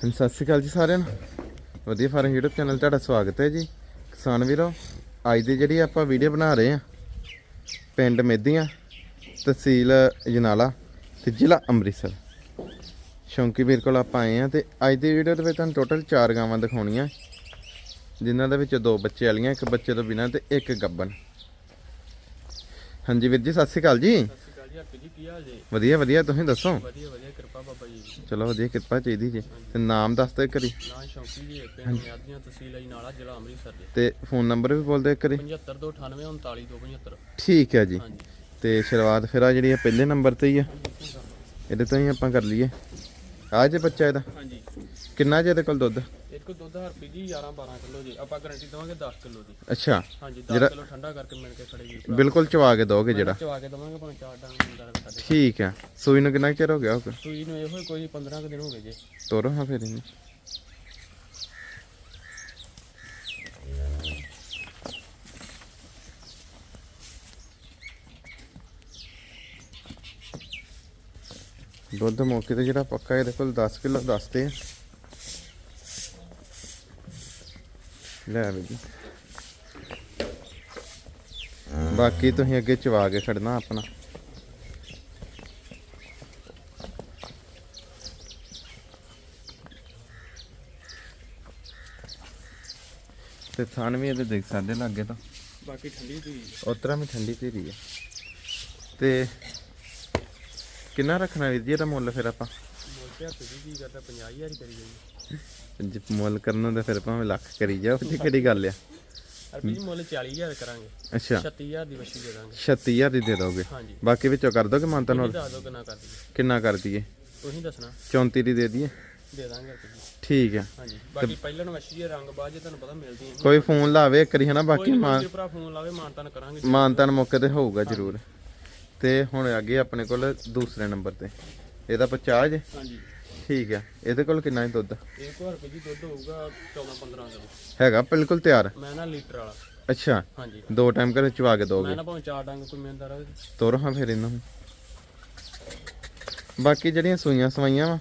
ਹਾਂਜੀ, ਸਤਿ ਸ਼੍ਰੀ ਅਕਾਲ ਜੀ ਸਾਰਿਆਂ ਨੂੰ। ਵਧੀਆ ਫਾਰਮ YouTube ਚੈਨਲ ਤੁਹਾਡਾ ਸਵਾਗਤ ਹੈ ਜੀ। ਕਿਸਾਨ ਵੀਰੋ ਅੱਜ ਦੀ ਜਿਹੜੀ ਆਪਾਂ ਵੀਡੀਓ ਬਣਾ ਰਹੇ ਆ ਪਿੰਡ ਮੇਦੀਆਂ ਤਹਿਸੀਲ ਜਨਾਲਾ ਤੇ ਜ਼ਿਲ੍ਹਾ ਅੰਮ੍ਰਿਤਸਰ। ਸ਼ੌਂਕੀ ਵੀਰ ਕੋਲ ਆਪਾਂ ਆਏ ਆ ਤੇ ਅੱਜ ਦੀ ਵੀਡੀਓ ਦੇ ਵਿੱਚ ਤੁਹਾਨੂੰ ਟੋਟਲ 4 ਗਾਵਾਂ ਦਿਖਾਉਣੀਆਂ। ਜਿਨ੍ਹਾਂ ਦੇ ਵਿੱਚ ਦੋ ਬੱਚੇ ਵਾਲੀਆਂ ਇੱਕ ਬੱਚੇ ਤੋਂ ਬਿਨਾਂ ਤੇ ਇੱਕ ਗੱਬਨ ਹਾਂਜੀ ਵੀਰ ਜੀ ਸਤਿ ਸ਼੍ਰੀ ਅਕਾਲ ਜੀ। ਜੀ ਕੀ ਹਾਲ ਜੀ। ਵਧੀਆ ਵਧੀਆ ਤੁਸੀਂ ਦੱਸੋ? ਵਧੀਆ ਵਧੀਆ ਕਿਰਪਾ ਬਾਬਾ ਜੀ ਚਲੋ ਵਧੀਆ ਕਿਰਪਾ ਚਾਹੀਦੀ ਜੀ। ਤੇ ਨਾਮ ਦੱਸ ਦਿਓ ਇੱਕ ਵਾਰੀ। ਨਾਂ ਸ਼ੌਂਕੀ ਜੀ ਪਿੰਡ ਮਿਆਦੀਆਂ ਤਹਿਸੀਲ ਅਜੀ ਨਾਲਾ ਜ਼ਿਲ੍ਹਾ ਅੰਮ੍ਰਿਤਸਰ ਦੇ ਤੇ ਫੋਨ ਨੰਬਰ ਵੀ ਬੋਲ ਦਿਓ ਇੱਕ ਵਾਰੀ। 75 39 275 ਠੀਕ ਹੈ ਜੀ। ਤੇ ਸ਼ੁਰੂਆਤ ਫਿਰ ਆ ਜਿਹੜੀ ਆ ਪਹਿਲੇ ਨੰਬਰ ਤੇ ਹੀ ਆ। ਇਹਦੇ ਤੋਂ ਹੀ ਆਪਾਂ ਕਰ ਲਈਏ। ਆ ਜੇ ਬੱਚਾ ਇਹਦਾ। ਹਾਂਜੀ। ਕਿੰਨਾ ਜੇ ਇਹਦੇ ਕੋਲ ਦੁੱਧ? ਇੱਕ ਦੁੱਧ ਹਰਪ੍ਰੀਤ ਜੀ 11 12 ਕਿਲੋ ਜੀ। ਆਪਾਂ ਗਾਰੰਟੀ ਦਵਾਂਗੇ 10 ਕਿਲੋ ਦੀ। ਅੱਛਾ। ਹਾਂਜੀ 10 ਕਿਲੋ ਠੰਡਾ ਕਰਕੇ ਮਿਲ ਕੇ ਖੜੇ ਜੀ ਬਿਲਕੁਲ ਚਵਾ ਕੇ ਦੋਗੇ ਜਿਹੜਾ? ਚਵਾ ਕੇ ਦਵਾਂਗੇ ਭਾਵੇਂ ਚਾਰ ਡੰਗ ਰਹੇ ਸਾਡੇ ਠੀਕ ਹੈ। ਸੂਈ ਨੂੰ ਕਿੰਨਾ ਚਿਰ ਹੋ ਗਿਆ ਹੋਗਾ ਸੂਈ ਨੂੰ ਇਹੋ ਕੋਈ 15 ਕੁ ਦਿਨ ਹੋ ਗਏ ਜੀ। ਤੋਰੋ ਹਾਂ ਫਿਰ ਇਹਨੂੰ। ਦੁੱਧ ਮੌਕੇ ਤੇ ਜਿਹੜਾ ਪੱਕਾ ਇਹਦੇ ਕੋਲ 10 ਕਿਲੋ ਦੱਸਦੇ ਆ। ਲੈ ਵੀ ਜੀ। ਬਾਕੀ ਤੁਸੀਂ ਅੱਗੇ ਚਵਾ ਕੇ ਖੜਨਾ ਆਪਣਾ। ਤੇ ਥਣ ਵੀ ਇਹਦੇ ਦੇਖ ਸਕਦੇ ਲੱਗੇ ਤਾਂ। ਬਾਕੀ ਠੰਡੀ ਧੀ ਉਤਰਾ ਵੀ ਠੰਡੀ ਧੀਰੀ ਹੈ। ਤੇ ਕਿੰਨਾ ਰੱਖਣਾ ਵੀਰ ਜੀ ਇਹਦਾ ਮੁੱਲ ਫਿਰ ਆਪਾਂ? ਮੋਲ ਤੇ ਹਰਪ੍ਰੀਤ ਜੀ ਕੀ ਕਰਦਾ 50000 ਹੀ ਕਰੀ ਜਾਈਏ ਜੇ ਮੁੱਲ ਕਰਨਾ ਤਾਂ ਫਿਰ ਭਾਵੇਂ ਲੱਖ ਕਰੀ ਜਾਓ ਜੀ ਕਿਹੜੀ ਗੱਲ ਆ? ਜੀ ਮੁੱਲ 40000 ਕਰਾਂਗੇ। ਅੱਛਾ। 36000 ਦੀ ਵਸ਼ੀ ਦੇ ਦਾਂਗੇ। 36000 ਦੀ ਦੇ ਦੋਗੇ? ਹਾਂਜੀ। ਬਾਕੀ ਵਿੱਚੋਂ ਕਰ ਦੋਗੇ ਮਾਨਤਾ ਨਾਲ? ਦੱਸ ਕਿੰਨਾ ਕਰ ਦਈਏ। ਕਿੰਨਾ ਕਰ ਦਈਏ? ਤੁਸੀਂ ਦੱਸਣਾ। 34 ਦੀ ਦੇ ਦਈਏ? ਦੇ ਦਾਂਗੇ ਠੀਕ ਆ। ਹਾਂਜੀ। ਬਾਕੀ ਪਹਿਲਾਂ ਵਸ਼ੀ ਦੇ ਰੰਗ ਬਾਅਦ ਜੇ ਤੁਹਾਨੂੰ ਪਤਾ ਮਿਲਦੀ ਹੈ ਕੋਈ ਫੋਨ ਲਾਵੇ ਇੱਕ ਵਾਰੀ ਹਨਾ ਬਾਕੀ ਮਾਨ ਭਰਾ ਫੋਨ ਲਾਵੇ ਮਾਨਤਨ ਕਰਾਂਗੇ। ਮਾਨਤਾਨ ਮੌਕੇ ਤੇ ਹੋਊਗਾ ਜ਼ਰੂਰ। ਤੇ ਹੁਣ ਅੱਗੇ ਆਪਣੇ ਕੋਲ ਦੂਸਰੇ ਨੰਬਰ ਤੇ। ਇਹਦਾ 50 ਜੇ। ਹਾਂਜੀ। ਠੀਕ ਆ ਇਹਦੇ ਕੋਲ ਕਿੰਨਾ ਹੈ ਦੁੱਧ? ਇਹ ਰੁਪਏ ਦੀ ਦੁੱਧ ਹੋਊਗਾ 14 15 ਕਿਲੋ। ਹੈਗਾ ਬਿਲਕੁਲ ਤਿਆਰ? ਮੈਂ ਨਾ ਲੀਟਰ ਵਾਲਾ। ਅੱਛਾ ਹਾਂਜੀ। ਦੋ ਟਾਈਮ ਘਰੇ ਚਵਾ ਕੇ ਦੋਗੇ? ਮੈਂ ਨਾ ਭਾਵੇਂ ਚਾਰ ਡੰਗ ਕੋਈ ਮਿਹਨਤ ਰਵੇ ਤੋਰ ਹਾਂ ਫਿਰ ਇਹਨਾਂ ਨੂੰ। ਬਾਕੀ ਜਿਹੜੀਆਂ ਸੂਈਆਂ ਸਵਾਈਆਂ ਵਾ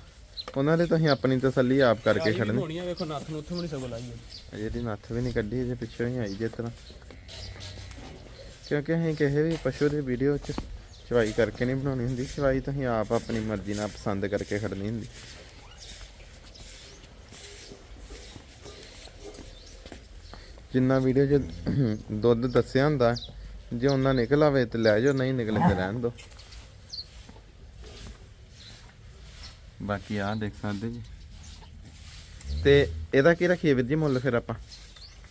ਉਹਨਾਂ ਦੇ ਤੁਸੀਂ ਆਪਣੀ ਤਸੱਲੀ ਆਪ ਕਰਕੇ ਖੜਨੀ ਹੋਣੀ ਆ ਵੇਖੋ ਨੱਥ ਨੂੰ ਉੱਥੇ ਵੀ ਨਹੀਂ ਸਗੋਂ ਲਾਈ ਹੈ ਜਿਹੜੀ ਨੱਥ ਵੀ ਨਹੀਂ ਕੱਢੀ ਜੇ ਪਿੱਛੋਂ ਹੀ ਆਈ ਜੇ ਤਰ੍ਹਾਂ ਕਿਉਂਕਿ ਅਸੀਂ ਕਿਸੇ ਵੀ ਪਸ਼ੂ ਦੀ ਵੀਡੀਓ 'ਚ ਚਵਾਈ ਕਰਕੇ ਨਹੀਂ ਬਣਾਉਣੀ ਹੁੰਦੀ। ਚਵਾਈ ਤੁਸੀਂ ਆਪ ਆਪਣੀ ਮਰਜ਼ੀ ਨਾਲ ਪਸੰਦ ਕਰਕੇ ਖੜਨੀ ਹੁੰਦੀ। ਜਿੰਨਾ ਵੀਡੀਓ 'ਚ ਦੁੱਧ ਦੱਸਿਆ ਹੁੰਦਾ, ਜੇ ਉਹਨਾਂ ਨਿਕਲ ਆਵੇ ਤੇ ਲੈ ਜਾਓ, ਨਹੀਂ ਨਿਕਲੇ ਤੇ ਰਹਿਣ ਦਿਓ। ਬਾਕੀ ਆਹ ਦੇਖ ਸਕਦੇ ਜੀ। ਤੇ ਇਹਦਾ ਕੀ ਰੱਖੀਏ ਵੀਰ ਜੀ ਮੁੱਲ ਫਿਰ ਆਪਾਂ?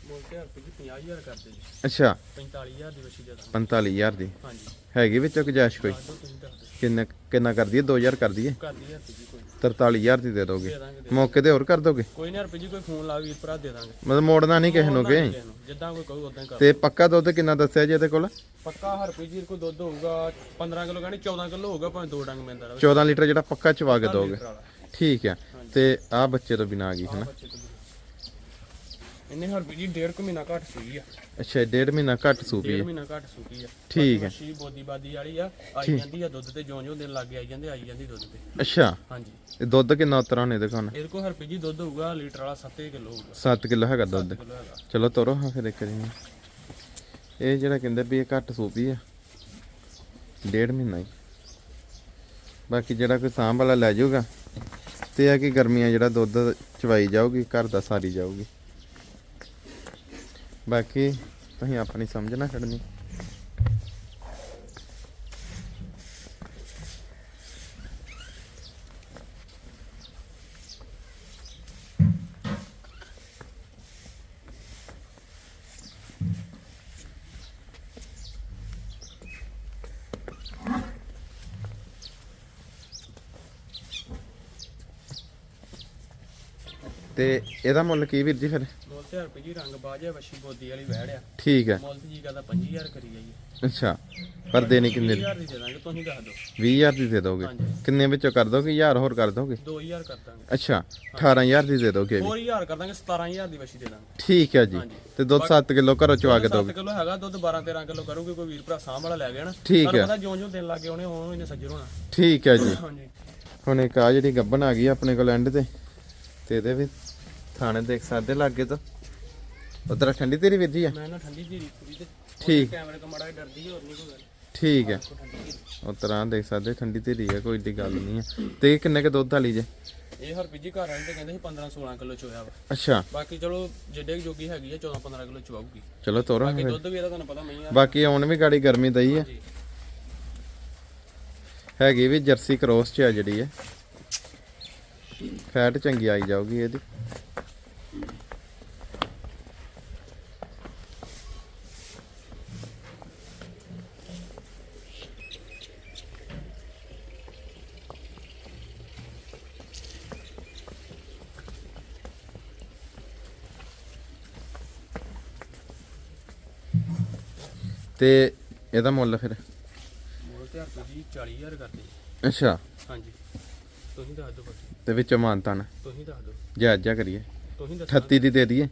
ਮੁੱਲ ਤੇ ਰੁਪਏ ਦੀ 50000 ਕਰਦੇ ਜੀ। ਅੱਛਾ। 45000 ਦੀ ਵਸ਼ੀ ਦੇ ਦਾਂਗੇ 45000 ਦੀ? ਹਾਂਜੀ। ਹੈਗੀ ਵਿੱਚੋਂ ਗੁਜਾਇਸ਼ ਕੋਈ? ਦੱਸ ਦਿਓ ਤੁਸੀਂ ਦੱਸ ਦਿਓ। ਕਿੰਨਾ ਕਿੰਨਾ ਕਰ ਦਈਏ 2000 ਕਰ ਦਈਏ ਕਰ ਦੀ ਹਰਪ੍ਰੀਤ ਜੀ ਕੋਈ 43000 ਦੀ ਦੇ ਦੋਗੇ? ਦੇ ਦਾਂਗੇ ਦੇ- ਮੌਕੇ ਤੇ ਹੋਰ ਕਰ ਦੋਗੇ? ਕੋਈ ਨਹੀਂ ਜੀ ਕੋਈ ਫੋਨ ਲਾ ਵੀਰ ਭਰਾ ਦੇ ਦਾਂਗੇ। ਮਤਲਬ ਮੋੜਨਾ ਨਹੀਂ ਕਿਸੇ ਨੂੰ ਕਿ? ਕਿਸੇ ਨੂੰ, ਜਿੱਦਾਂ ਕੋਈ ਕਹੂ ਉਦਾਂ ਹੀ ਕਰ ਤੇ ਪੱਕਾ ਦੁੱਧ ਕਿੰਨਾ ਦੱਸਿਆ ਜੀ ਇਹਦੇ ਕੋਲ? ਪੱਕਾ ਹਰਪ੍ਰੀਤ ਜੀ ਕੋਈ ਦੁੱਧ ਹੋਊਗਾ 15 ਕਿਲੋ ਕਹਿੰਦੇ 14 ਕਿਲੋ ਹੋਊਗਾ ਭਾਵੇਂ ਦੋ ਡੰਗ ਮਿਲਦਾ ਰਹੇ 14 ਲੀਟਰ ਜਿਹੜਾ ਪੱਕਾ ਚਵਾ ਕੇ ਦੋਗੇ। ਠੀਕ ਆ ਤੇ ਆਹ ਬੱਚੇ ਤੋਂ ਬਿਨਾ ਆ ਗਈ ਹਨਾ ਬੱਚੇ ਤੋਂ ਇਹਨੇ ਹਰਪ੍ਰੀਤ ਜੀ ਡੇਢ ਕੁ ਮਹੀਨਾ ਘੱਟ ਸੂਈ ਆ। ਅੱਛਾ ਡੇਢ ਮਹੀਨਾ ਘੱਟ ਸੂਪੀ ਡੇਢ ਮਹੀਨਾ ਘੱਟ ਸੂਕੀ ਆ। ਠੀਕ ਹੈ ਮੱਛੀ ਬੋਦੀ ਬਾਦੀ ਵਾਲੀ ਆ ਆਈ ਜਾਂਦੀ ਆ ਦੁੱਧ ਤੇ ਜਿਉਂ ਜਿਉਂ ਦਿਨ ਲੱਗ ਆਈ ਜਾਂਦੇ ਆਈ ਜਾਂਦੀ ਦੁੱਧ ਤੇ। ਅੱਛਾ। ਹਾਂਜੀ। ਇਹ ਦੁੱਧ ਕਿੰਨਾ ਉਤਰਾ ਇਹਦੇ ਕੋਲ? ਇਹਦੇ ਕੋਲ ਹਰਪ੍ਰੀਤ ਜੀ ਦੁੱਧ ਹੋਊਗਾ ਲੀਟਰ ਵਾਲਾ 7 ਕਿਲੋ ਹੋਊਗਾ। 7 ਕਿਲੋ ਹੈਗਾ ਦੁੱਧ। ਕਿਲੋ ਹੈਗਾ। ਚਲੋ ਤੋਰੋ ਹਾਂ ਫਿਰ ਇੱਕ ਵਾਰੀ ਇਹ ਜਿਹੜਾ ਕਹਿੰਦੇ ਵੀ ਇਹ ਘੱਟ ਸੂਪੀ ਆ। ਡੇਢ ਮਹੀਨਾ ਹੀ। ਬਾਕੀ ਜਿਹੜਾ ਕੋਈ ਸਾਂਭ ਵਾਲਾ ਲੈ ਜਾਊਗਾ ਤੇ ਆ ਕਿ ਗਰਮੀਆਂ ਜਿਹੜਾ ਦੁੱਧ ਚਵਾਈ ਜਾਊਗੀ ਘਰ ਦਾ ਸਾਰੀ ਜਾਊਗੀ। ਬਾਕੀ ਤੁਸੀਂ ਆਪਣੀ ਸਮਝ ਨਾ ਛੱਡਣੀ। ਤੇ ਇਹਦਾ ਮੁੱਲ ਕੀ ਵੀਰ ਜੀ ਫਿਰ? ਮੁੱਲ ਤੇ ਹਰਪ੍ਰੀਤ ਜੀ ਰੰਗ ਬਾਜਿਆ ਵਸ਼ੀ ਬੋਦੀ ਵਾਲੀ ਵਹਿੜ ਆ। ਠੀਕ ਹੈ ਮੁੱਲ ਤੇ ਜੀ ਕਹਦਾ 25000 ਕਰੀ ਜਾਈਏ। ਅੱਛਾ ਪਰ ਦੇਣੀ ਕਿੰਨੇ ਦੀ? 20000 ਦੀ ਦੇ ਦਾਂਗੇ ਤੁਸੀਂ ਦੱਸ ਦਿਓ। 20000 ਦੀ ਦੇ ਦੋਗੇ? ਕਿੰਨੇ ਵਿੱਚੋਂ ਕਰ ਦੋਗੇ 1000 ਹੋਰ ਕਰ ਦੋਗੇ? 2000 ਕਰ ਦਾਂਗੇ। ਅੱਛਾ 18000 ਦੀ ਦੇ ਦੋਗੇ 4000 ਕਰ ਦਾਂਗੇ 17000 ਦੀ ਵਸ਼ੀ ਦੇ ਦਾਂਗੇ। ਠੀਕ ਹੈ ਜੀ। ਤੇ ਦੁੱਧ 7 ਕਿਲੋ ਘਰੋਂ ਚਵਾ ਕੇ 7 ਦੋਗੇ? ਕਿਲੋ ਹੈਗਾ ਦੁੱਧ 12 13 ਕਿਲੋ ਕਰੂਗੇ ਕੋਈ ਵੀਰ ਭਰਾ ਸਾਂਭ ਵਾਲਾ ਲੈ ਗਿਆ ਨਾ। ਠੀਕ ਹੈ ਪਤਾ ਜਿਉਂ ਜਿਉਂ ਦਿਨ ਲੱਗੇ ਉਹਨੇ ਉਹਨੂੰ ਇਹਨੇ ਸੱਜਰ ਹੋਣਾ। ਠੀਕ ਹੈ ਜੀ। ਹੁਣ ਇੱਕ ਆ ਜਿਹੜੀ ਗੱਬਨ ਆ ਗਈ ਆਪਣੇ ਕੋਲ ਐਂਡ ਤੇ। ਤੇ ਇਹਦੇ ਵੀ ਥਾਣੇ ਦੇਖ ਸਕਦੇ ਲਾਗੇ ਤੋਂ। ਉਧਰ ਠੰਡੀ ਤੇਰੀ ਵੀਰ ਜੀ ਆ? ਮੈਂ ਨਾ ਠੰਡੀ ਜੀਰੀ ਪੂਰੀ ਤੇ ਠੀਕ। ਕੈਮਰੇ ਤੋਂ ਮੜਾ ਡਰਦੀ ਹੋਰ ਨਹੀਂ ਕੋਈ ਗੱਲ। ਠੀਕ ਹੈ। ਉਹ ਤਰ੍ਹਾਂ ਦੇਖ ਸਕਦੇ ਠੰਡੀ ਤੇਰੀ ਆ ਕੋਈ ਏਡੀ ਗੱਲ ਨਹੀਂ ਆ। ਤੇ ਕਿੰਨੇ ਕ ਦੁੱਧ ਵਾਲੀ ਜੇ? ਇਹ ਹਰਪੀ ਜੀ ਘਰ ਵਾਲੇ ਤੇ ਕਹਿੰਦੇ ਸੀ 15 16 ਕਿਲੋ ਚੋਇਆ ਵਾ। ਅੱਛਾ। ਬਾਕੀ ਚਲੋ ਜਿੱਡੇ ਜੋਗੀ ਹੈਗੀ ਆ 14 15 ਕਿਲੋ ਚਵਾਉਗੀ ਚਲੋ ਤੋਰਾ ਬਾਕੀ ਦੁੱਧ ਵੀ ਇਹਦਾ ਤੁਹਾਨੂੰ ਪਤਾ ਨਹੀਂ ਆ। ਬਾਕੀ ਆਉਣ ਵੀ ਗਾੜੀ ਗਰਮੀ ਦਈ ਜੀ ਹੈਗੀ ਵੀ ਜਰਸੀ ਕ੍ਰੋਸ ਚ ਆ ਜਿਹੜੀ ਹੈ ਫੈਟ ਚੰਗੀ ਆਈ ਜਾਊਗੀ ਇਹਦੀ। ਤੇ ਇਹਦਾ ਮੁੱਲ ਫਿਰ? ਮੋਲ ਤੇ ਹਰਪੀ ਜੀ 40000 ਕਰਦੇ। ਅੱਛਾ। ਹਾਂਜੀ। ਤੁਸੀਂ ਦੱਸ ਦਿਓ ਬਾਕੀ। ਤੇ ਵਿੱਚੋਂ ਮਾਨਤਾਨ। ਤੁਸੀਂ ਦੱਸ ਦਿਓ। ਜਾਇਜ਼ ਜਾ ਕਰੀਏ। ਤੁਸੀਂ ਦੱਸੋ। 38 ਦੀ ਦੇ ਦਈਏ।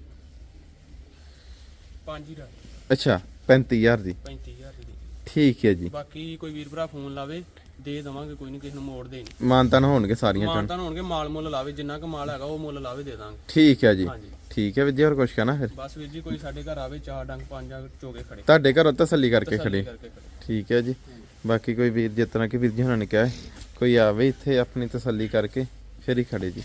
5000 ਅੱਛਾ 35000 ਦੀ। 35000 ਦੀ ਠੀਕ ਹੈ ਜੀ। ਬਾਕੀ ਕੋਈ ਵੀਰ ਭਰਾ ਫੋਨ ਲਾਵੇ। ਦੇ ਦਵਾਂਗੇ ਕੋਈ ਨਹੀਂ ਕਿਸੇ ਨੂੰ ਮੋੜ ਦੇ ਨਹੀਂ ਮਾਨਤਾਨ ਹੋਣਗੇ ਸਾਰੀਆਂ ਚੋਂ ਮਾਨਤਾਨ ਹੋਣਗੇ ਮਾਲ ਮੁੱਲ ਲਾਵੇ ਜਿੰਨਾ ਕੁ ਮਾਲ ਹੈਗਾ ਉਹ ਮੁੱਲ ਲਾਵੇ ਦੇ ਦਾਂਗੇ। ਠੀਕ ਹੈ ਜੀ। ਹਾਂਜੀ। ਠੀਕ ਹੈ ਵਿਜੇ ਹੋਰ ਕੁਛ ਕਹਿਣਾ ਫਿਰ? ਬਸ ਵੀਰ ਜੀ ਕੋਈ ਸਾਡੇ ਘਰ ਆਵੇ ਚਾਰ ਡੰਗ ਪੰਜ ਡੰਗ ਚੋਗੇ ਖੜੇ। ਤੁਹਾਡੇ ਘਰੋਂ ਤਸੱਲੀ ਕਰਕੇ ਤਸੱਲੀ ਖੜੇ। ਕਰਕੇ ਖੜੇ। ਠੀਕ ਹੈ ਜੀ। ਬਾਕੀ ਕੋਈ ਵੀਰ ਜਿਸ ਤਰ੍ਹਾਂ ਕਿ ਵੀਰ ਜੀ ਹੁਣਾਂ ਨੇ ਕਿਹਾ ਹੈ, ਕੋਈ ਆਵੇ ਇੱਥੇ ਆਪਣੀ ਤਸੱਲੀ ਕਰਕੇ ਫਿਰ ਹੀ ਖੜੇ ਜੀ।